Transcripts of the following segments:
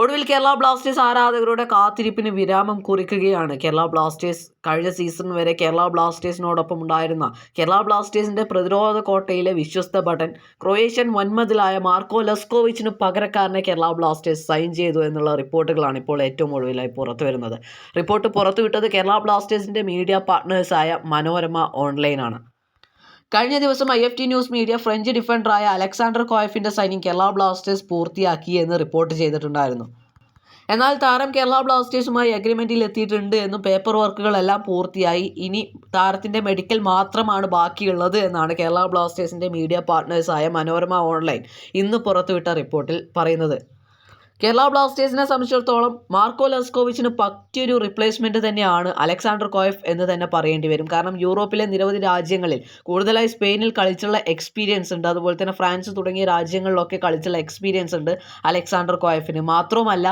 ഒടുവിൽ കേരള ബ്ലാസ്റ്റേഴ്സ് ആരാധകരുടെ കാത്തിരിപ്പിന് വിരാമം കുറിക്കുകയാണ്. കേരള ബ്ലാസ്റ്റേഴ്സ് കഴിഞ്ഞ സീസൺ വരെ കേരള ബ്ലാസ്റ്റേഴ്സിനോടൊപ്പം ഉണ്ടായിരുന്ന കേരള ബ്ലാസ്റ്റേഴ്സിന്റെ പ്രതിരോധ കോട്ടയിലെ വിശ്വസ്ത ഭടൻ ക്രൊയേഷ്യൻ വൻമതിലായ മാർക്കോ ലെസ്കോവിച്ചിന് പകരക്കാരനെ കേരള ബ്ലാസ്റ്റേഴ്സ് സൈൻ ചെയ്തു എന്നുള്ള റിപ്പോർട്ടുകളാണ് ഇപ്പോൾ ഏറ്റവും ഒടുവിലായി പുറത്തു വരുന്നത്. റിപ്പോർട്ട് പുറത്തുവിട്ടത് കേരള ബ്ലാസ്റ്റേഴ്സിന്റെ മീഡിയ പാർട്ട്നേഴ്സായ മനോരമ ഓൺലൈനാണ്. കഴിഞ്ഞ ദിവസം I F T news media French ഡിഫൻഡറായ Alexander കോയഫിന്റെ സൈനിങ് കേരള ബ്ലാസ്റ്റേഴ്സ് പൂർത്തിയാക്കി എന്ന് റിപ്പോർട്ട് ചെയ്തിട്ടുണ്ടായിരുന്നു. എന്നാൽ താരം കേരള ബ്ലാസ്റ്റേഴ്സുമായി അഗ്രിമെന്റിൽ എത്തിയിട്ടുണ്ട് എന്നും പേപ്പർ വർക്കുകളെല്ലാം പൂർത്തിയായി. ഇനി താരത്തിന്റെ മെഡിക്കൽ മാത്രമാണ് ബാക്കിയുള്ളത് എന്നാണ് കേരള ബ്ലാസ്റ്റേഴ്സിന്റെ മീഡിയ പാർട്ട്നേഴ്സായ മനോരമ ഓൺലൈൻ ഇന്ന് പുറത്തുവിട്ട റിപ്പോർട്ടിൽ പറയുന്നത്. കേരള ബ്ലാസ്റ്റേഴ്സിനെ സംബന്ധിച്ചിടത്തോളം മാർക്കോ ലസ്കോവിച്ചിന് പറ്റിയൊരു റിപ്ലേസ്മെന്റ് തന്നെയാണ് അലക്സാണ്ടർ കോയഫ് എന്ന് തന്നെ പറയേണ്ടി വരും. കാരണം യൂറോപ്പിലെ നിരവധി രാജ്യങ്ങളിൽ കൂടുതലായി സ്പെയിനിൽ കളിച്ചുള്ള എക്സ്പീരിയൻസ് ഉണ്ട്. അതുപോലെ തന്നെ ഫ്രാൻസ് തുടങ്ങിയ രാജ്യങ്ങളിലൊക്കെ കളിച്ചുള്ള എക്സ്പീരിയൻസ് ഉണ്ട് അലക്സാണ്ടർ കോയഫിന്. മാത്രവുമല്ല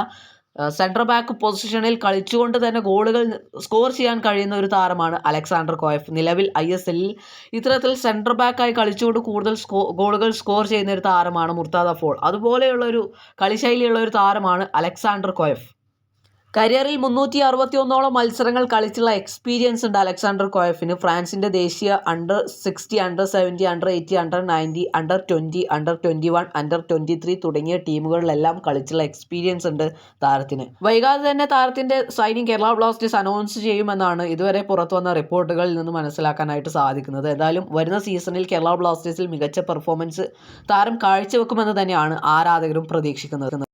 സെൻട്രൽ ബാക്ക് പൊസിഷനിൽ കളിച്ചുകൊണ്ട് തന്നെ ഗോളുകൾ സ്കോർ ചെയ്യാൻ കഴിയുന്ന ഒരു താരമാണ് അലക്സാണ്ടർ കോയഫ്. നിലവിൽ ഐ എസ് എല്ലിൽ ഇത്തരത്തിൽ സെൻട്രൽ ബാക്കായി കളിച്ചുകൊണ്ട് കൂടുതൽ സ്കോ ഗോളുകൾ സ്കോർ ചെയ്യുന്ന ഒരു താരമാണ് മുർത്താദ ഫോൾ. അതുപോലെയുള്ള ഒരു കളിശൈലിയുള്ള ഒരു താരമാണ് അലക്സാണ്ടർ കോയഫ്. കരിയറിൽ മുന്നൂറ്റി അറുപത്തി ഒന്നോളം മത്സരങ്ങൾ കളിച്ചുള്ള എക്സ്പീരിയൻസ് ഉണ്ട് അലക്സാണ്ടർ കോയഫിന്. ഫ്രാൻസിന്റെ ദേശീയ under sixty under seventy under eighty under ninety under twenty under twenty one under twenty three തുടങ്ങിയ ടീമുകളിലെല്ലാം കളിച്ചുള്ള എക്സ്പീരിയൻസ് ഉണ്ട് താരത്തിന്. വൈകാതെ തന്നെ താരത്തിന്റെ സൈനിങ് കേരള ബ്ലാസ്റ്റേഴ്സ് അനൗൺസ് ചെയ്യുമെന്നാണ് ഇതുവരെ പുറത്തു വന്ന റിപ്പോർട്ടുകളിൽ നിന്ന് മനസ്സിലാക്കാനായിട്ട് സാധിക്കുന്നത്. ഏതായാലും വരുന്ന സീസണിൽ കേരള ബ്ലാസ്റ്റേഴ്സിൽ മികച്ച പെർഫോമൻസ് താരം കാഴ്ചവെക്കുമെന്ന് തന്നെയാണ് ആരാധകരും പ്രതീക്ഷിക്കുന്നത്.